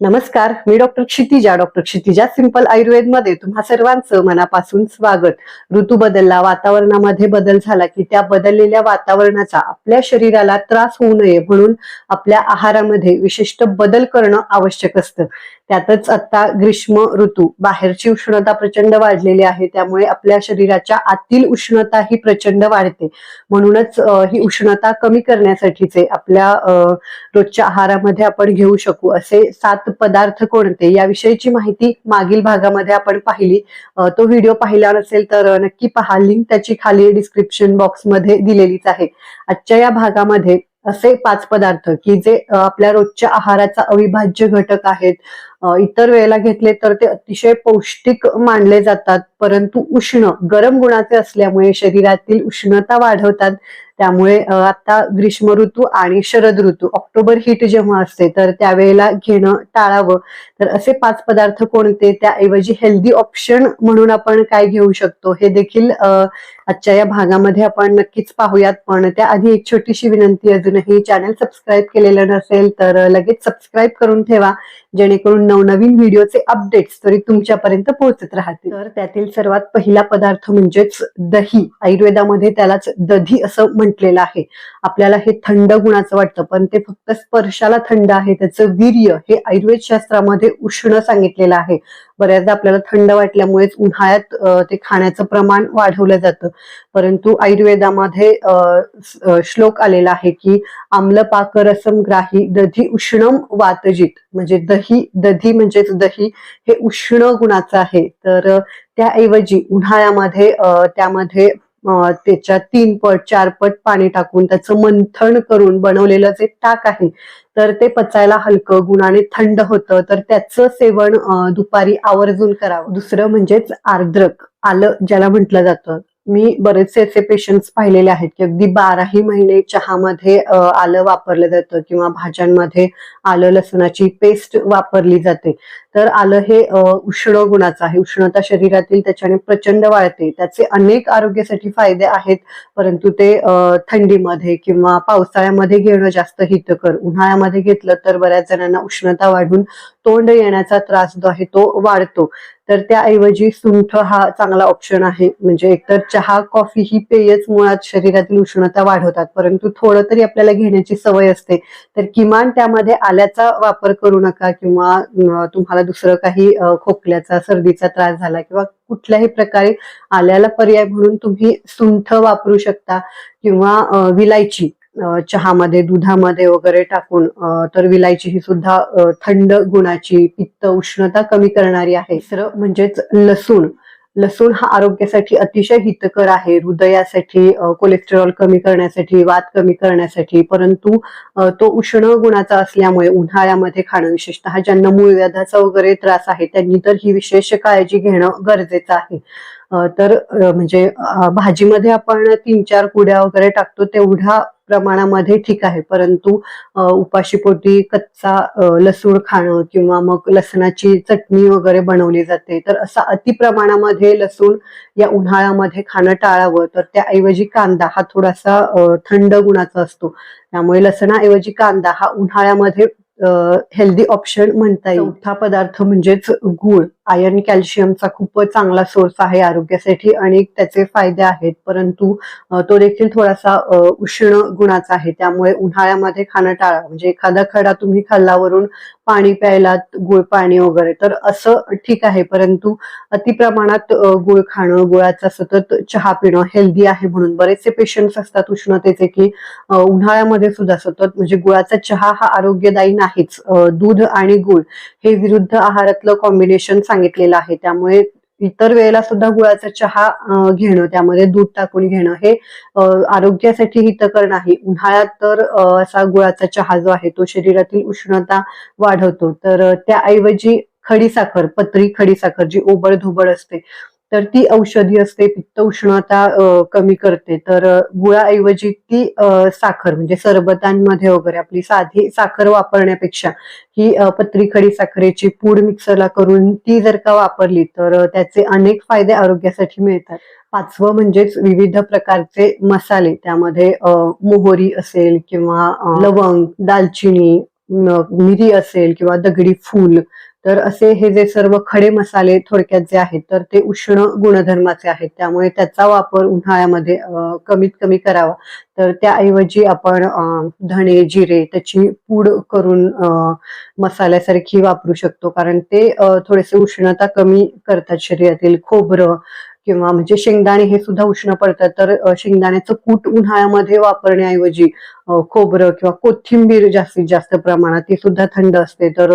नमस्कार मी doctor Kshitija. Doctor Kshitija simple आयुर्वेदमध्ये तुम्हा सर्वांचं मनापासून स्वागत. ऋतू बदलला वातावरणामध्ये बदल झाला की त्या बदललेल्या वातावरणाचा आपल्या शरीराला त्रास होऊ नये म्हणून आपल्या आहारामध्ये विशिष्ट बदल करणं आवश्यक असतं. त्यातच आता ग्रीष्म ऋतू बाहेरची उष्णता प्रचंड वाढलेली आहे त्यामुळे आपल्या शरीराच्या आतील उष्णता ही प्रचंड वाढते. म्हणूनच ही उष्णता कमी करण्यासाठीचे आपल्या अं, रोजच्या आहारामध्ये आपण घेऊ शकू असे सात पदार्थ कोणते याविषयीची माहिती मागील भागामध्ये आपण पाहिली. तो व्हिडिओ पाहिला नसेल तर नक्की पहा. लिंक त्याची खाली डिस्क्रिप्शन बॉक्समध्ये दिलेलीच आहे. आजच्या या भागामध्ये असे पाच पदार्थ की जे आपल्या रोजच्या आहाराचा अविभाज्य घटक आहेत इतर वेळेला घेतले तर ते अतिशय पौष्टिक मानले जातात. परंतु उष्ण गरम गुणाचे असल्यामुळे शरीरातील उष्णता वाढवतात. त्यामुळे आता ग्रीष्म ऋतू आणि शरद ऋतू ऑक्टोबर हिट जेव्हा असते तर त्यावेळेला घेणं टाळावं. तर असे पाच पदार्थ कोणते? त्याऐवजी हेल्दी ऑप्शन म्हणून आपण काय घेऊ शकतो? हे देखील आजच्या या भागामध्ये आपण नक्कीच पाहूयात. पण त्याआधी एक छोटीशी विनंती अजूनही चॅनल सबस्क्राईब केलेलं नसेल तर लगेच सबस्क्राईब करून ठेवा. जेणेकरून नवनवीन व्हिडिओचे अपडेट्स तरी तुमच्यापर्यंत पोहोचत राहतील. तर त्यातील सर्वात पहिला पदार्थ म्हणजेच दही. आयुर्वेदामध्ये त्यालाच दधी असं म्हटलेलं आहे. आपल्याला हे थंड गुणाचं वाटतं पण ते फक्त स्पर्शाला थंड आहे. त्याचं वीर्य हे आयुर्वेद शास्त्रामध्ये उष्ण सांगितलेलं आहे. बऱ्याचदा आपल्याला थंड वाटल्यामुळेच उन्हाळ्यात ते खाण्याचं प्रमाण वाढवलं जातं. परंतु आयुर्वेदामध्ये श्लोक आलेला आहे की आम्ल पाक रसम ग्राही दधी उष्णम वातजित. म्हणजे दही दधी म्हणजेच दही हे उष्ण गुणाचं आहे. तर त्याऐवजी उन्हाळ्यामध्ये त्यामध्ये त्याच्यात त्याच्या तीन पट चार पट पाणी टाकून त्याचं मंथन करून बनवलेलं जे ताक आहे तर ते पचायला हलकं गुणाने थंड होतं. तर त्याचं सेवन दुपारी आवर्जून करावं. दुसरं म्हणजेच आर्द्रक आलं ज्याला म्हटलं जातं. मी बरेचसे असे पेशंट्स पाहिलेले आहेत की अगदी बाराही महिने चहामध्ये आलं वापरलं जातं किंवा भाज्यांमध्ये आलं लसणाची पेस्ट वापरली जाते. तर आलं हे उष्ण गुणाचं आहे. उष्णता शरीरातील त्याच्याने प्रचंड वाढते. त्याचे अनेक आरोग्यासाठी फायदे आहेत. परंतु ते थंडीमध्ये किंवा पावसाळ्यामध्ये घेणं जास्त हितकर. उन्हाळ्यामध्ये घेतलं तर बऱ्याच जणांना उष्णता वाढून तोंड येण्याचा त्रास जो आहे तो वाढतो. तर त्याऐवजी सुंठ हा चांगला ऑप्शन आहे. म्हणजे एकतर चहा कॉफी ही पेयच मुळात शरीरातील उष्णता वाढवतात. परंतु थोडं तरी आपल्याला घेण्याची सवय असते. तर किमान त्यामध्ये आल्याचा वापर करू नका किंवा तुम्हाला दुसरं काही खोकल्याचा सर्दीचा त्रास झाला किंवा कुठल्याही प्रकारे आल्याला पर्याय म्हणून तुम्ही सुंठ वापरू शकता किंवा विलायची. चहामध्ये दुधामध्ये वगैरे टाकून तर विलायची ही सुद्धा थंड गुणाची पित्त उष्णता कमी करणारी आहे. दुसरं म्हणजेच लसूण. लसूण हा आरोग्यासाठी अतिशय हितकर आहे. हृदयासाठी कोलेस्टेरॉल कमी करण्यासाठी वात कमी करण्यासाठी परंतु तो उष्ण गुणाचा असल्यामुळे उन्हाळ्यामध्ये खाणं विशेषतः ज्यांना मूळ व्याधाचा वगैरे त्रास आहे त्यांनी तर ही विशेष काळजी घेणं गरजेचं आहे. तर म्हणजे भाजीमध्ये आपण तीन चार कुड्या वगैरे टाकतो तेवढ्या प्रमाणामध्ये ठीक आहे. परंतु उपाशीपोटी कच्चा लसूण खाणं किंवा मग लसणाची चटणी वगैरे बनवली जाते. तर असा अति प्रमाणामध्ये लसूण या उन्हाळ्यामध्ये खाणं टाळावं. तर त्याऐवजी कांदा हा थोडासा थंड गुणाचा असतो. त्यामुळे लसणाऐवजी कांदा हा उन्हाळ्यामध्ये हेल्दी ऑप्शन म्हणता येईल. चौथा पदार्थ म्हणजेच गुळ. आयर्न कॅल्शियमचा खूपच चांगला सोर्स आहे आरोग्यासाठी अनेक त्याचे फायदे आहेत. परंतु तो देखील थोडासा उष्ण गुणाचा आहे. त्यामुळे उन्हाळ्यामध्ये खाणं टाळा. म्हणजे एखादा खडा तुम्ही खाल्लावरून पाणी प्यायलात गुळ पाणी वगैरे तर असं ठीक आहे. परंतु अति प्रमाणात गुळ खाणं गुळाचा सतत चहा पिणं हेल्दी आहे म्हणून. बरेचसे पेशंट्स असतात उष्णतेचे की उन्हाळ्यामध्ये सुद्धा सतत म्हणजे गुळाचा चहा हा आरोग्यदायी नाहीच. दूध आणि गुळ हे विरुद्ध आहारातलं कॉम्बिनेशन सांगितलेलं आहे. त्यामुळे इतर वेळेला सुद्धा गुळाचा चहा घेणं त्यामध्ये दूध टाकून घेणं हे आरोग्यासाठी हितकर नाही. उन्हाळ्यात तर असा गुळाचा चहा जो आहे तो शरीरातील उष्णता वाढवतो. तर त्याऐवजी खडीसाखर पत्री खडीसाखर जी ओबड धुबड असते तर ती औषधी असते पित्त उष्णता कमी करते. तर गुळाऐवजी ती साखर म्हणजे सरबतांमध्ये वगैरे आपली साधी साखर वापरण्यापेक्षा ही पत्रीखडी साखरेची पूड मिक्सरला करून ती जर का वापरली तर त्याचे अनेक फायदे आरोग्यासाठी मिळतात. पाचवं म्हणजेच विविध प्रकारचे मसाले. त्यामध्ये मोहरी असेल किंवा लवंग दालचिनी मिरी असेल किंवा दगडी फूल तर असे हे जे सर्व खडे मसाले थोडक्यात जे आहेत तर ते उष्ण गुणधर्माचे आहेत. त्यामुळे त्याचा वापर उन्हाळ्यामध्ये कमीत कमी करावा. तर त्याऐवजी आपण धणे जिरे त्याची पूड करून मसाल्यासारखी वापरू शकतो. कारण ते थोडेसे उष्णता कमी करतात शरीरातील खोबरं किंवा म्हणजे शेंगदाणे हे सुद्धा उष्ण पडतात. तर शेंगदाण्याचं कूट उन्हाळ्यामध्ये वापरण्याऐवजी खोबरं किंवा कोथिंबीर जास्तीत जास्त प्रमाणात ती सुद्धा थंड असते. तर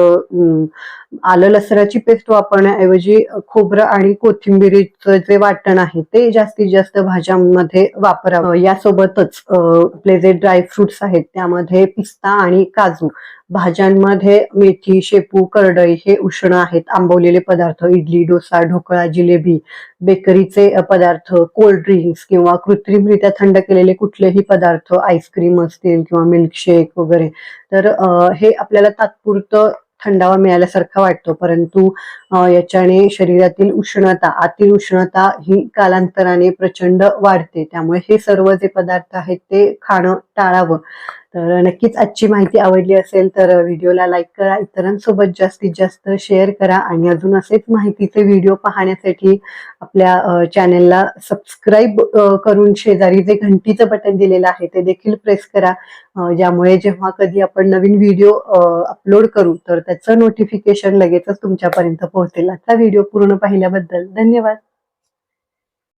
आलं लसराची पेस्ट वापरण्याऐवजी खोबरं आणि कोथिंबीरीचं जे वाटण आहे ते जास्तीत जास्त भाज्यांमध्ये वापरावं. यासोबतच आपले जे ड्रायफ्रुट्स आहेत त्यामध्ये पिस्ता आणि काजू. भाज्यांमध्ये मेथी शेपू करडई हे उष्ण आहेत. आंबवलेले पदार्थ इडली डोसा ढोकळा जिलेबी बेकरीचे पदार्थ कोल्ड ड्रिंक्स किंवा कृत्रिमरित्या थंड केलेले कुठलेही पदार्थ आईस्क्रीम असतील किंवा मिल्कशेक वगैरे. तर हे आपल्याला तात्पुरतं थंडावा मिळाल्यासारखा वाटतो. परंतु याच्याने शरीरातील उष्णता आतील उष्णता ही कालांतराने प्रचंड वाढते. त्यामुळे हे सर्व जे पदार्थ आहेत ते खाणं टाळावं. तर नक्कीच आजची माहिती आवडली असेल तर व्हिडिओला लाईक करा इतरांसोबत जास्तीत जास्त शेअर करा आणि अजून असेच माहितीचे व्हिडिओ पाहण्यासाठी आपल्या चॅनेलला सबस्क्राईब करून शेजारी जे घंटीचं बटन दिलेलं आहे ते देखील प्रेस करा. ज्यामुळे जेव्हा कधी आपण नवीन व्हिडिओ अपलोड करू तर त्याचं नोटिफिकेशन लगेचच तुमच्यापर्यंत पोहोचेल. आजचा व्हिडिओ पूर्ण पाहिल्याबद्दल धन्यवाद.